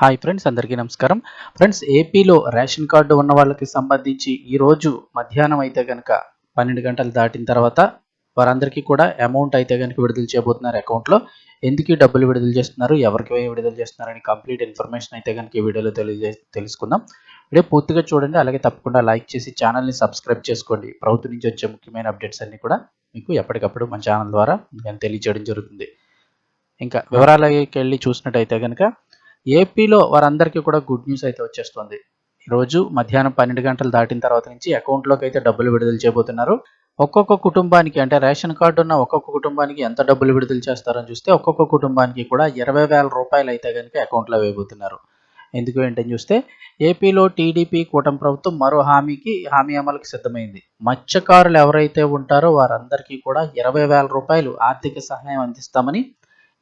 Hi friends అందరికీ నమస్కారం. Friends ఏపీలో రేషన్ కార్డు ఉన్న వాళ్ళకి సంబంధించి ఈరోజు మధ్యాహ్నం అయితే కనుక పన్నెండు గంటలు దాటిన తర్వాత వారందరికీ కూడా అమౌంట్ అయితే కనుక విడుదల చేయబోతున్నారు అకౌంట్లో ఎందుకు డబ్బులు విడుదల చేస్తున్నారు ఎవరికి విడుదల చేస్తున్నారు అని కంప్లీట్ ఇన్ఫర్మేషన్ అయితే కనుక ఈ వీడియోలో తెలియజే తెలుసుకుందాం. వీడియో పూర్తిగా చూడండి అలాగే తప్పకుండా లైక్ చేసి ఛానల్ని సబ్స్క్రైబ్ చేసుకోండి. ప్రభుత్వం నుంచి వచ్చే ముఖ్యమైన అప్డేట్స్ అన్నీ కూడా మీకు ఎప్పటికప్పుడు మన ఛానల్ ద్వారా నేను తెలియజేయడం జరుగుతుంది. ఇంకా వివరాలకి వెళ్ళి చూసినట్టయితే కనుక ఏపీలో వారందరికీ కూడా గుడ్ న్యూస్ అయితే వచ్చేస్తుంది. రోజు మధ్యాహ్నం పన్నెండు గంటలు దాటిన తర్వాత నుంచి అకౌంట్లోకి అయితే డబ్బులు విడుదల చేయబోతున్నారు. ఒక్కొక్క కుటుంబానికి అంటే రేషన్ కార్డు ఉన్న ఒక్కొక్క కుటుంబానికి ఎంత డబ్బులు విడుదల చేస్తారని చూస్తే ఒక్కొక్క కుటుంబానికి కూడా ఇరవై వేల రూపాయలు అయితే కనుక అకౌంట్లో వేయబోతున్నారు. ఎందుకు ఏంటని చూస్తే ఏపీలో టీడీపీ కూటమి ప్రభుత్వం మరో హామీకి హామీ అమలుకి సిద్ధమైంది. మత్స్యకారులు ఎవరైతే ఉంటారో వారందరికీ కూడా ఇరవై వేల రూపాయలు ఆర్థిక సహాయం అందిస్తామని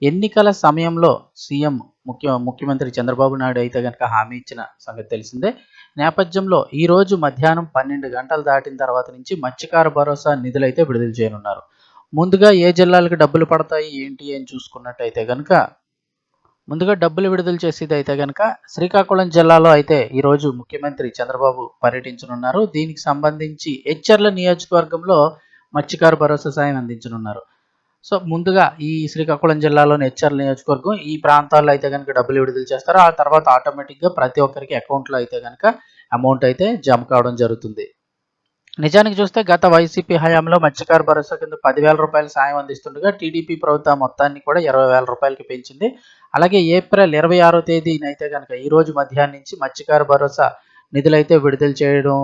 ఎన్నికల సమయంలో సీఎం ముఖ్య ముఖ్యమంత్రి చంద్రబాబు నాయుడు అయితే కనుక హామీ ఇచ్చిన సంగతి తెలిసిందే. నేపథ్యంలో ఈ రోజు మధ్యాహ్నం పన్నెండు గంటలు దాటిన తర్వాత నుంచి మత్స్యకార భరోసా నిధులైతే విడుదల చేయనున్నారు. ముందుగా ఏ జిల్లాలకు డబ్బులు పడతాయి ఏంటి అని చూసుకున్నట్టయితే కనుక ముందుగా డబ్బులు విడుదల చేసేది అయితే కనుక శ్రీకాకుళం జిల్లాలో అయితే ఈరోజు ముఖ్యమంత్రి చంద్రబాబు పర్యటించనున్నారు. దీనికి సంబంధించి హెచ్చర్ల నియోజకవర్గంలో మత్స్యకార భరోసా సాయం అందించనున్నారు. సో ముందుగా ఈ శ్రీకాకుళం జిల్లాలోని హెచ్ఆర్ నియోజకవర్గం ఈ ప్రాంతాల్లో అయితే కనుక డబ్బులు విడుదల చేస్తారు ఆ తర్వాత ఆటోమేటిక్గా ప్రతి ఒక్కరికి అకౌంట్లో అయితే కనుక అమౌంట్ అయితే జమ కావడం జరుగుతుంది. నిజానికి చూస్తే గత వైసీపీ హయాంలో మత్స్యకార భరోసా కింద పదివేల రూపాయలు సాయం అందిస్తుండగా టీడీపీ ప్రభుత్వం మొత్తాన్ని కూడా ఇరవై వేల రూపాయలకి పెంచింది. అలాగే ఏప్రిల్ ఇరవై ఆరో తేదీనైతే కనుక ఈ రోజు మధ్యాహ్నం నుంచి మత్స్యకార భరోసా నిధులైతే విడుదల చేయడం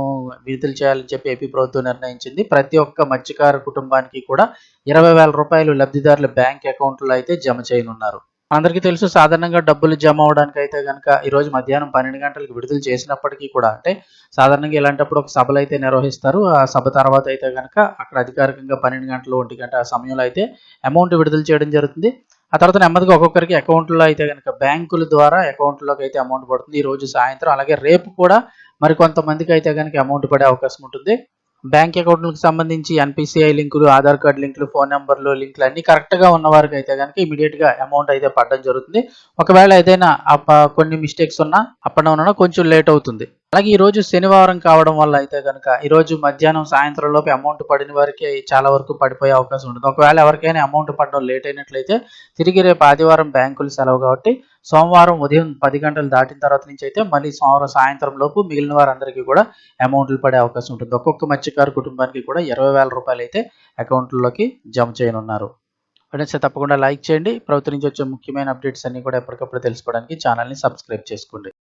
విడుదల చేయాలని చెప్పి ఏపీ ప్రభుత్వం నిర్ణయించింది. ప్రతి ఒక్క మత్స్యకార కుటుంబానికి కూడా ఇరవై వేల రూపాయలు లబ్ధిదారుల బ్యాంక్ అకౌంట్లో అయితే జమ చేయనున్నారు. అందరికీ తెలుసు సాధారణంగా డబ్బులు జమ అవడానికి అయితే కనుక ఈరోజు మధ్యాహ్నం పన్నెండు గంటలకు విడుదల చేసినప్పటికీ కూడా అంటే సాధారణంగా ఇలాంటప్పుడు ఒక సభలు అయితే నిర్వహిస్తారు. ఆ సభ తర్వాత అయితే కనుక అక్కడ అధికారికంగా పన్నెండు గంటలు ఒంటి గంట ఆ సమయంలో అయితే అమౌంట్ విడుదల చేయడం జరుగుతుంది. ఆ తర్వాత నెమ్మదిగా ఒక్కొక్కరికి అకౌంట్లో అయితే కనుక బ్యాంకుల ద్వారా అకౌంట్లోకి అయితే అమౌంట్ పడుతుంది. ఈ రోజు సాయంత్రం అలాగే రేపు కూడా మరి కొంతమందికి అయితే కనుక అమౌంట్ పడే అవకాశం ఉంటుంది. బ్యాంక్ అకౌంట్లకు సంబంధించి ఎన్పిసిఐ లింకులు ఆధార్ కార్డు లింకులు ఫోన్ నెంబర్లు లింకులు అన్ని కరెక్ట్గా ఉన్న వారికి అయితే కనుక ఇమీడియట్గా అమౌంట్ అయితే పడడం జరుగుతుంది. ఒకవేళ ఏదైనా కొన్ని మిస్టేక్స్ ఉన్నా అప్పటి ఉన్నా కొంచెం లేట్ అవుతుంది. అలాగే ఈరోజు శనివారం కావడం వల్ల అయితే కనుక ఈరోజు మధ్యాహ్నం సాయంత్రం లోపు అమౌంట్ పడిన వారికి చాలా వరకు పడిపోయే అవకాశం ఉంటుంది. ఒకవేళ ఎవరికైనా అమౌంట్ పడడం లేట్ అయినట్లయితే తిరిగి రేపు ఆదివారం బ్యాంకులు సెలవు కాబట్టి సోమవారం ఉదయం పది గంటలు దాటిన తర్వాత నుంచి అయితే మళ్ళీ సోమవారం సాయంత్రం లోపు మిగిలిన వారందరికీ కూడా అమౌంట్లు పడే అవకాశం ఉంటుంది. ఒక్కొక్క మత్స్యకారు కుటుంబానికి కూడా ఇరవై వేల రూపాయలు అయితే అకౌంట్లలోకి జమ చేయనున్నారు. ఫ్రెండ్స్ తప్పకుండా లైక్ చేయండి. ప్రభుత్వం నుంచి వచ్చే ముఖ్యమైన అప్డేట్స్ అన్ని కూడా ఎప్పటికప్పుడు తెలుసుకోవడానికి ఛానల్ని సబ్స్క్రైబ్ చేసుకోండి.